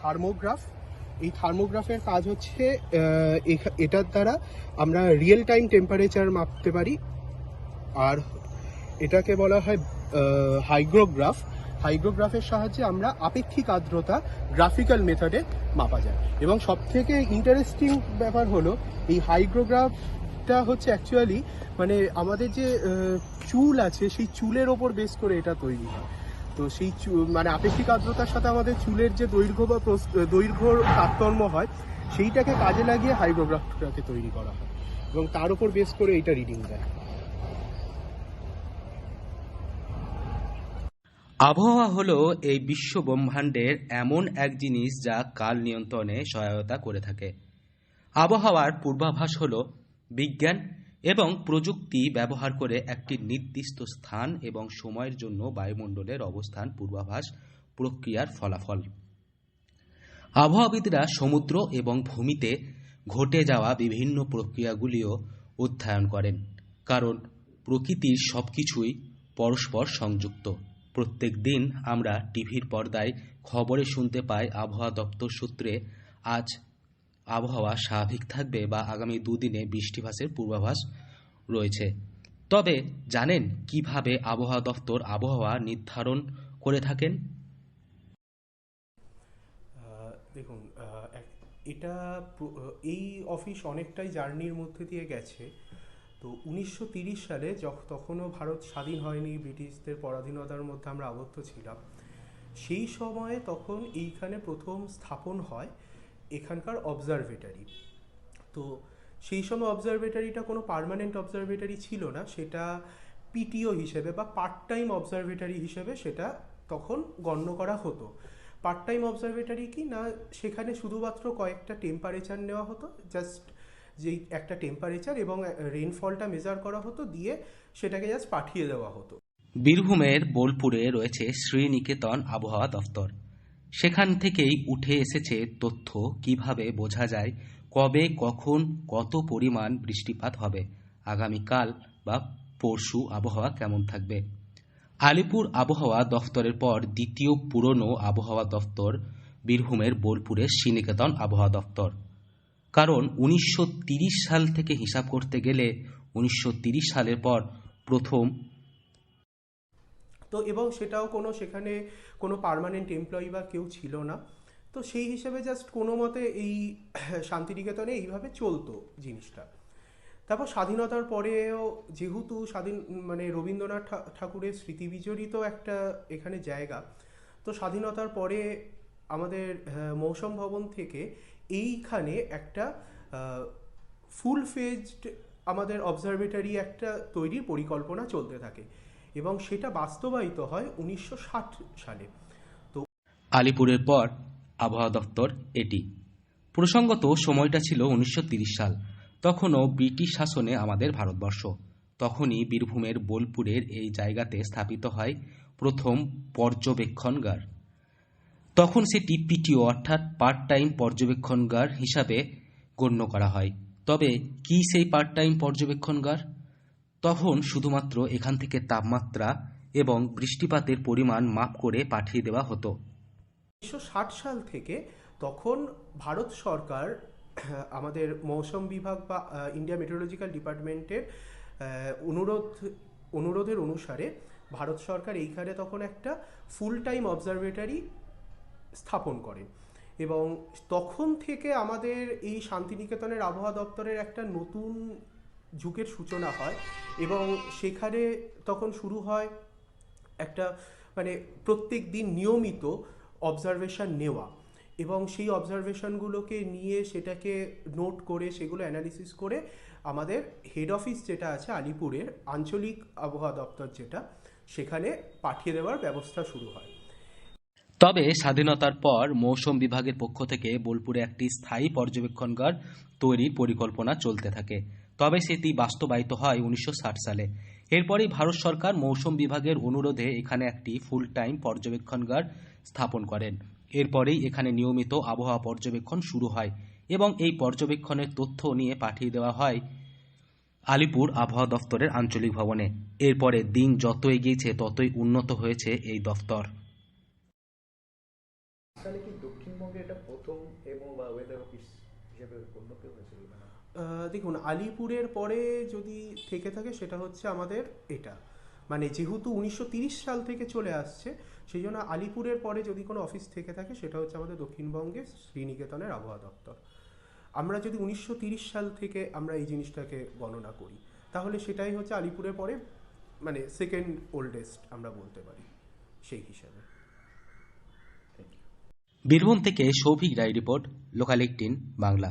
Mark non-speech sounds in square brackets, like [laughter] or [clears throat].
থার্মোগ্রাফ। এই থার্মোগ্রাফের কাজ হচ্ছে এটার দ্বারা আমরা রিয়েল টাইম টেম্পারেচার মাপতে পারি। আর এটাকে বলা হয় হাইগ্রোগ্রাফ হাইগ্রোগ্রাফের সাহায্যে আমরা আপেক্ষিক আর্দ্রতা গ্রাফিক্যাল মেথডে মাপা যায়। এবং সব থেকে ইন্টারেস্টিং ব্যাপার হলো, এই হাইগ্রোগ্রাফটা হচ্ছে অ্যাকচুয়ালি মানে আমাদের যে চুল আছে, সেই চুলের ওপর বেস করে এটা তৈরি হয়। তো সেই মানে আপেক্ষিক আর্দ্রতার সাথে আমাদের চুলের যে দৈর্ঘ্য বা দৈর্ঘ্যর তারতম্য হয়, সেইটাকে কাজে লাগিয়ে হাইগ্রোগ্রাফটাকে তৈরি করা হয়। এবং তার উপর বেস করে এইটা রিডিং দেয়। আবহাওয়া হলো এই বিশ্ব ব্রহ্মাণ্ডের এমন এক জিনিস যা কাল নিয়ন্ত্রণে সহায়তা করে থাকে। আবহাওয়ার পূর্বাভাস হলো বিজ্ঞান এবং প্রযুক্তি ব্যবহার করে একটি নির্দিষ্ট স্থান এবং সময়ের জন্য বায়ুমণ্ডলের অবস্থান পূর্বাভাস প্রক্রিয়ার ফলাফল। আবহাওয়াবিদরা সমুদ্র এবং ভূমিতে ঘটে যাওয়া বিভিন্ন প্রক্রিয়াগুলিও অধ্যয়ন করেন, কারণ প্রকৃতির সবকিছুই পরস্পর সংযুক্ত। প্রত্যেক দিন আমরা টিভির পর্দায় খবরে শুনতে পাই আবহাওয়া দপ্তর সূত্রে, আজ আবহাওয়া স্বাভাবিক থাকবে বা আগামী দুদিনে বৃষ্টিভাসের পূর্বাভাস রয়েছে। তবে জানেন কীভাবে আবহাওয়া দপ্তর আবহাওয়া নির্ধারণ করে থাকেন? দেখুন এটা এই অফিস অনেকটাই জার্নির মধ্যে দিয়ে গেছে। তো উনিশশো সালে যখ- তখনও ভারত স্বাধীন হয়নি, ব্রিটিশদের পরাধীনতার মধ্যে আমরা আবদ্ধ ছিলাম। সেই সময়ে তখন এইখানে প্রথম স্থাপন হয় এখানকার অবজারভেটারি তো সেই সময় অবজারভেটারিটা কোনো পার্মানেন্ট অবজারভেটারি ছিল না, সেটা পিটিও হিসেবে বা পার্ট টাইম অবজারভেটারি হিসেবে সেটা তখন গণ্য করা হতো। পার্ট টাইম অবজারভেটারি কি না, সেখানে শুধুমাত্র কয়েকটা টেম্পারেচার নেওয়া হতো জাস্ট যেই একটা টেম্পারেচার এবং রেনফলটা মেজার করা হতো, দিয়ে সেটাকে জাস্ট পাঠিয়ে দেওয়া হতো। বীরভূমের বোলপুরে রয়েছে শ্রীনিকেতন আবহাওয়া দফতর। সেখান থেকেই উঠে এসেছে তথ্য কীভাবে বোঝা যায় কবে, কখন, কত পরিমাণ বৃষ্টিপাত হবে, আগামীকাল বা পরশু আবহাওয়া কেমন থাকবে। আলিপুর আবহাওয়া দফতরের পর দ্বিতীয় পুরনো আবহাওয়া দফতর বীরভূমের বোলপুরের শ্রীনিকেতন আবহাওয়া দফতর। কারণ উনিশশো সাল থেকে হিসাব করতে গেলে উনিশশো সালের পর প্রথম তো এবং সেটাও কোনো সেখানে কোনো পার্মানেন্ট এমপ্লয়ি বা কেউ ছিল না। তো সেই হিসেবে জাস্ট কোনো মতে এই [clears throat] শান্তিনিকেতনে এইভাবে চলতো জিনিসটা। তারপর স্বাধীনতার পরেও যেহেতু স্বাধীন মানে রবীন্দ্রনাথ ঠাকুরের স্মৃতিবিজড়িত একটা এখানে জায়গা, তো স্বাধীনতার পরে আমাদের মৌসম ভবন থেকে এইখানে একটা ফুল ফেজড আমাদের অবজারভেটরি একটা তৈরির পরিকল্পনা চলতে থাকে। এবং সেটা বাস্তবায়িত হয় উনিশশো ষাট সালে। আলিপুরের পর আবহাওয়া দপ্তর এটি। প্রসঙ্গত, সময়টা ছিল উনিশশো সাল। তখনও ব্রিটিশ শাসনে আমাদের ভারতবর্ষ। তখনই বীরভূমের বোলপুরের এই জায়গাতে স্থাপিত হয় প্রথম পর্যবেক্ষণগার। তখন সেটি পিটিও অর্থাৎ পার্ট টাইম পর্যবেক্ষণগার হিসাবে গণ্য করা হয়। তবে কি সেই পার্ট টাইম পর্যবেক্ষণগার? তখন শুধুমাত্র এখান থেকে তাপমাত্রা এবং বৃষ্টিপাতের পরিমাণ মাপ করে পাঠিয়ে দেওয়া হতো। উনিশশো ষাট সাল থেকে তখন ভারত সরকার [clears throat] আমাদের মৌসুম বিভাগ বা ইন্ডিয়া মেট্রোলজিক্যাল ডিপার্টমেন্টের অনুরোধ, অনুরোধের অনুসারে ভারত সরকার এইখানে তখন একটা ফুল টাইম অবজারভেটারি স্থাপন করে এবং তখন থেকে আমাদের এই শান্তিনিকেতনের আবহাওয়া দপ্তরের একটা নতুন যুগের সূচনা হয় এবং সেখানে তখন শুরু হয় একটা মানে প্রত্যেক দিন নিয়মিত অবজারভেশন নেওয়া এবং সেই অবজারভেশনগুলোকে নিয়ে সেটাকে নোট করে সেগুলো অ্যানালিসিস করে আমাদের হেড অফিস যেটা আছে আলিপুরের আঞ্চলিক আবহাওয়া দপ্তর যেটা, সেখানে পাঠিয়ে দেওয়ার ব্যবস্থা শুরু হয়। তবে স্বাধীনতার পর মৌসুম বিভাগের পক্ষ থেকে বোলপুরে একটি স্থায়ী পর্যবেক্ষণগার তৈরির পরিকল্পনা চলতে থাকে। তবে সেটি বাস্তবায়িত হয় উনিশশো ষাট সালে। এরপরই ভারত সরকার মৌসুম বিভাগের অনুরোধে এখানে একটি ফুল টাইম পর্যবেক্ষণগার স্থাপন করেন। এরপরেই এখানে নিয়মিত আবহাওয়া পর্যবেক্ষণ শুরু হয় এবং এই পর্যবেক্ষণের তথ্য নিয়ে পাঠিয়ে দেওয়া হয় আলিপুর আবহাওয়া দফতরের আঞ্চলিক ভবনে। এরপরে দিন যত এগিয়েছে, ততই উন্নত হয়েছে এই দফতর। দক্ষিণবঙ্গে এটা প্রথম এবং ওয়েদার অফিস হিসেবে দেখুন, আলিপুরের পরে যদি থেকে থাকে, সেটা হচ্ছে আমাদের এটা। মানে যেহেতু উনিশশো সাল থেকে চলে আসছে, সেই জন্য আলিপুরের পরে যদি কোনো অফিস থেকে থাকে, সেটা হচ্ছে আমাদের দক্ষিণবঙ্গে শ্রীনিকেতনের আবহাওয়া দপ্তর। আমরা যদি উনিশশো সাল থেকে আমরা এই জিনিসটাকে গণনা করি, তাহলে সেটাই হচ্ছে আলিপুরের পরে মানে সেকেন্ড ওল্ডেস্ট আমরা বলতে পারি, সেই হিসাবে। বীরভূম থেকে Souvik Roy report local eighteen Bangla.